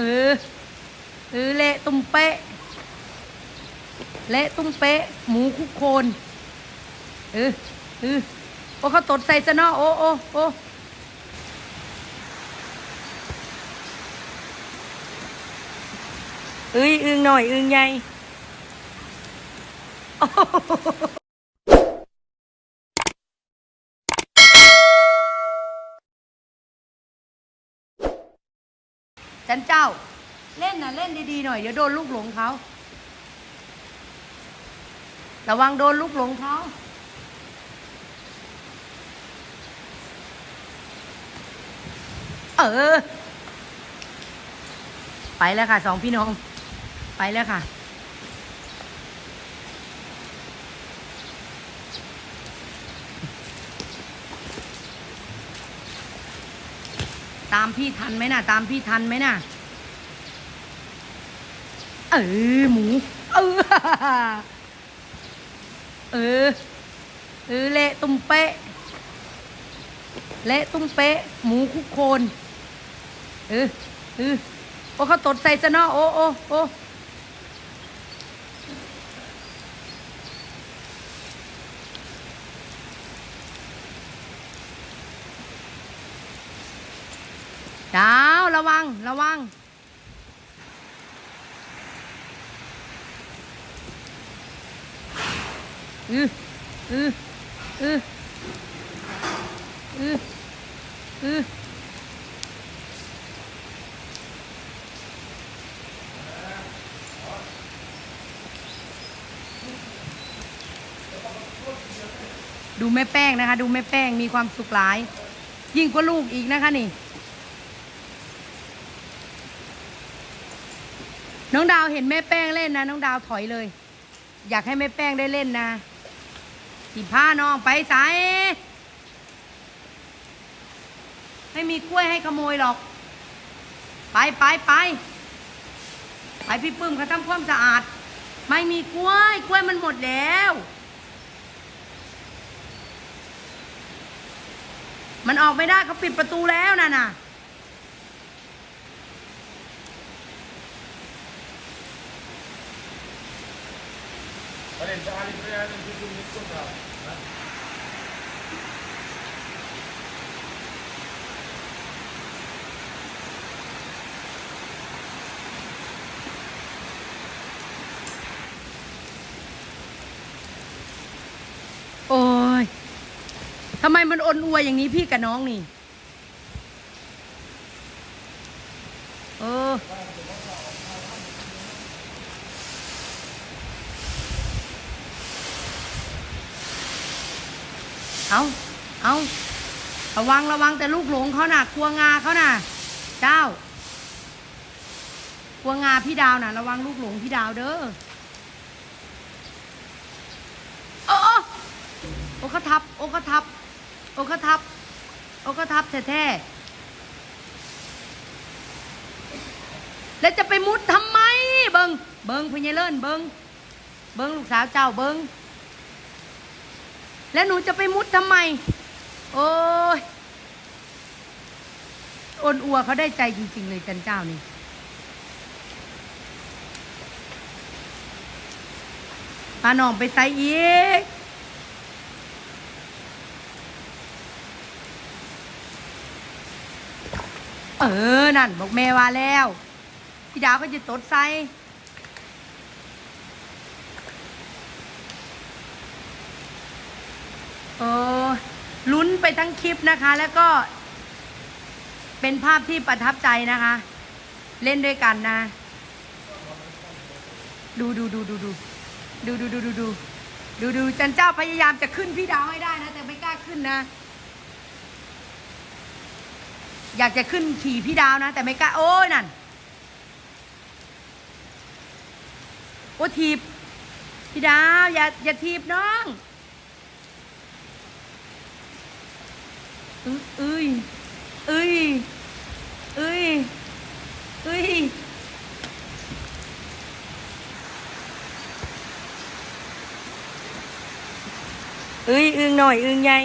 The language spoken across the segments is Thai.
เออ เออเละตุ้มเป๊ะ เละตุ้มเป๊ะ หมูคุกโคน เออ เออ โอ้เขาตดใส่ซะเนาะโอ้โอ้โอ้เอ้ยอึงหน่อยอึงใหญ่โอ้โห จันเจ้า เล่นนะเล่นดีๆหน่อยเดี๋ยวโดนลูกหลงเขาระวังโดนลูกหลงเขาเออ ไปแล้วค่ะสองพี่น้อง ไปแล้วค่ะ ตามพี่ทันไหมน่ะ ตามพี่ทันไหมน่ะ เออหมู เออ เออ เออ เละตุ้มเป๊ะ เละตุ้มเป๊ะ หมูคุกโคน เออ เออ โอ้เขาตดใส่ซะเนาะโอ้โอ้โอ้ ดาวระวังระวัง อืออืออืออืออือดูแม่แป้งนะคะ ดูแม่แป้งมีความสุขหลาย ยิ่งกว่าลูกอีกนะคะนี่ น้องดาวเห็นแม่แป้งเล่นนะ น้องดาวถอยเลย อยากให้แม่แป้งได้เล่นนะสิพาน้องไปสายไม่มีกล้วยให้ขโมยหรอก ไปไปไปไปพี่ปื้มเขาทำความสะอาด ไม่มีกล้วย กล้วยมันหมดแล้ว มันออกไม่ได้เขาปิดประตูแล้วน่ะน่ะ โอ้ยทำไมมันอนอวยอย่างนี้พี่กับน้องนี่ เอาเอาระวังระวังแต่ลูกหลงเขาน่ะกลัวงาเขาน่ะ เจ้ากลัวงาพี่ดาวน่ะ ระวังลูกหลงพี่ดาวเด้อโอ้โอ้โอ้เขาทับ โอ้เขาทับ โอ้เขาทับ โอ้เขาทับแท้ๆแล้วจะไปมุดทำไม เบิงเบิงพญเลินเบิงเบิงลูกสาวเจ้าเบิง แล้วหนูจะไปมุดทำไม โอ้ยโอนอัวเขาได้ใจจริง ๆ เลยจันเจ้านี่พาหนองไปใส่อีก เออ นั่น บอกแม่ว่าแล้ว พี่ดาวก็จะตดใส่ เออ ลุ้นไปทั้งคลิปนะคะ แล้วก็ เป็นภาพที่ประทับใจนะคะ เล่นด้วยกันนะ ดูดูดูดูดูดูดูดูดูดูดูดูจันเจ้าพยายามจะขึ้นพี่ดาวให้ได้นะ แต่ไม่กล้าขึ้นนะ อยากจะขึ้นขี่พี่ดาวนะ แต่ไม่กล้าโอ้ยนั่นโอ้ทีบพี่ดาวอย่าอย่าทีบน้อง เอ้ยเอ้ยเอ้ยเอ้ยเอ้ยอึงหน่อยอึงใหญ่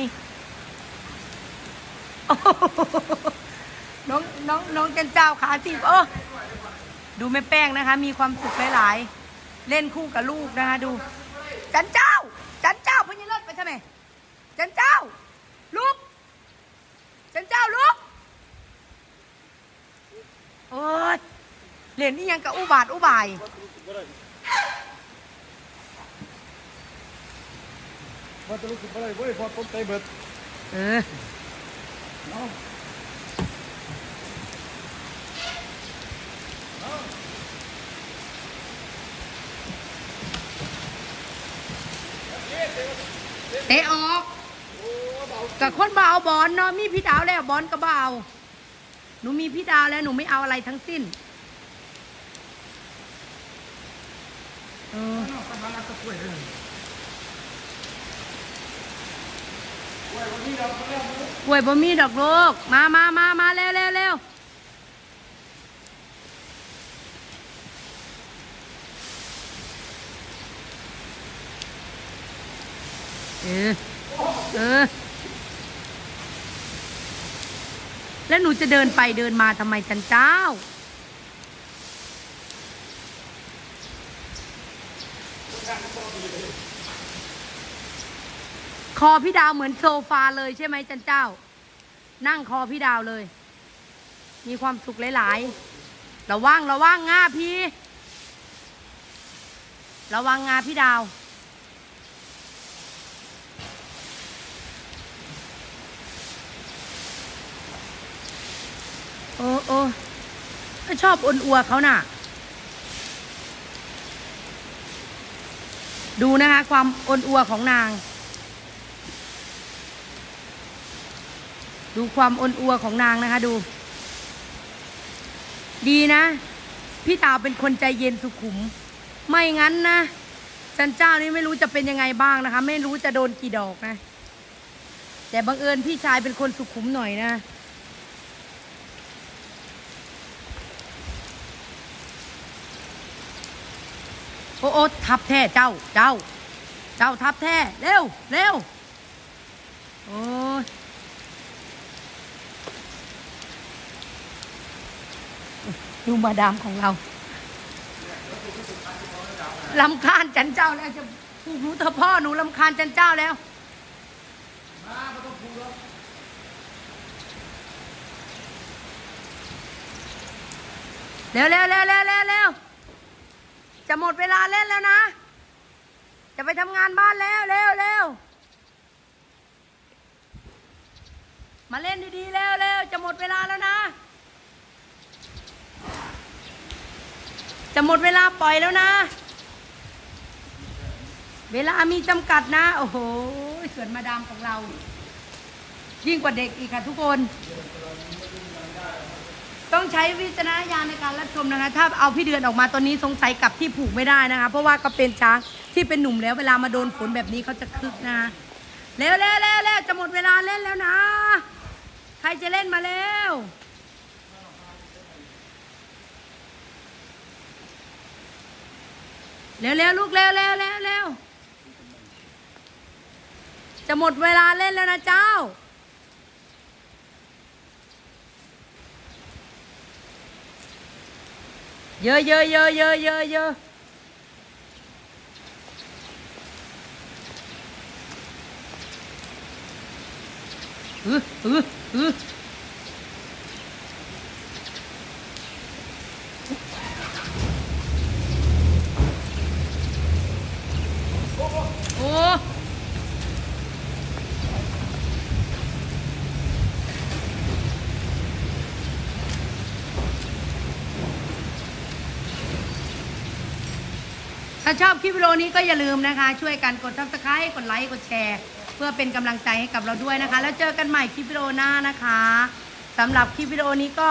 น้องน้องน้องจันเจ้าขาสิบโอ้ดูแม่แป้งนะคะ มีความสุขหลายๆ เล่นคู่กับลูกนะคะ ดู จันเจ้า จันเจ้าพญรถไปใช่ไหมจันเจ้า ลุก จันเจ้าลุก โอ้ยเล่นนี่ยังกับอุบาทอุบายพอจะรู้สึกอะไรเว้ยพอต้นเตะเบิดเออเอาเตะออกกับคนบ่เอาบอลเนาะมีพี่ดาวแล้วบอลก็บ่เอาหนูมีพี่ดาวแล้วหนูไม่เอาอะไรทั้งสิ้น เออเอาทำงานตะกล้วยเลยกล้วยวันนี้เราก็เริ่มรู้กล้วยบ่มีดอกลูกมามามามาเร็วเร็วเร็วเออเออ แล้วหนูจะเดินไปเดินมาทำไมจันเจ้า อพี่ดาวเหมือนโซฟาเลยใช่ไหมจันเจ้า นั่งคอพี่ดาวเลย มีความสุขหลายๆ ระวังระวังง่าพี่ ระวังงาพี่ดาว โอ้โอ้ชอบอนอัวเขาน่ะ ดูนะคะ ความอนอัวของนาง ดูความอนอัวของนางนะคะดู ดีนะ พี่ดาวเป็นคนใจเย็นสุขุม ไม่งั้นนะจันเจ้านี่ไม่รู้จะเป็นยังไงบ้างนะคะ ไม่รู้จะโดนกี่ดอกนะ แต่บังเอิญพี่ชายเป็นคนสุขุมหน่อยนะโอ้โอทับแท้เจ้า เจ้า เจ้าทับแท้เร็ว เร็ว โอ้ย ดูมาดามของเราลำคาญจันเจ้าแล้วจะผูกหนูเธอพ่อหนูลำคาญจันเจ้าแล้วมาไม่ต้องพูดแล้วเร็วเร็วเร็วเร็วเร็วเร็วจะหมดเวลาเล่นแล้วนะ จะไปทำงานบ้านแล้วเร็วเร็วมาเล่นดีๆเร็วเร็วจะหมดเวลาแล้วนะ จะหมดเวลาปล่อยแล้วนะ เวลามีจำกัดนะ โอ้โหสวนมาดามของเรา ยิ่งกว่าเด็กอีกค่ะทุกคน ต้องใช้วิจารณญาณในการรับชมนะคะ ถ้าเอาพี่เดือนออกมาตอนนี้สงสัยกลับที่ผูกไม่ได้นะคะ เพราะว่าก็เป็นช้างที่เป็นหนุ่มแล้วเวลามาโดนฝนแบบนี้เขาจะคึกนะคะเร็วเร็วเร็วเร็วจะหมดเวลาเล่นแล้วนะ ใครจะเล่นมาเร็ว เร็วเร็วลูกเร็วเร็วเร็วเร็วจะหมดเวลาเล่นแล้วนะเจ้า เยอะเยอะเยอะเยอะเยอะเยอะอืออืออือ อ้ถ้าชอบคลิปวิดีโอนี้ก็อย่าลืมนะคะ ช่วยกันกด subscribe กดไลค์กดแชร์ เพื่อเป็นกำลังใจให้กับเราด้วยนะคะ แล้วเจอกันใหม่คลิปวิดีโอหน้านะคะสำหรับคลิปวิดีโอนี้ก็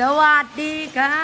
สวัสดีค่ะ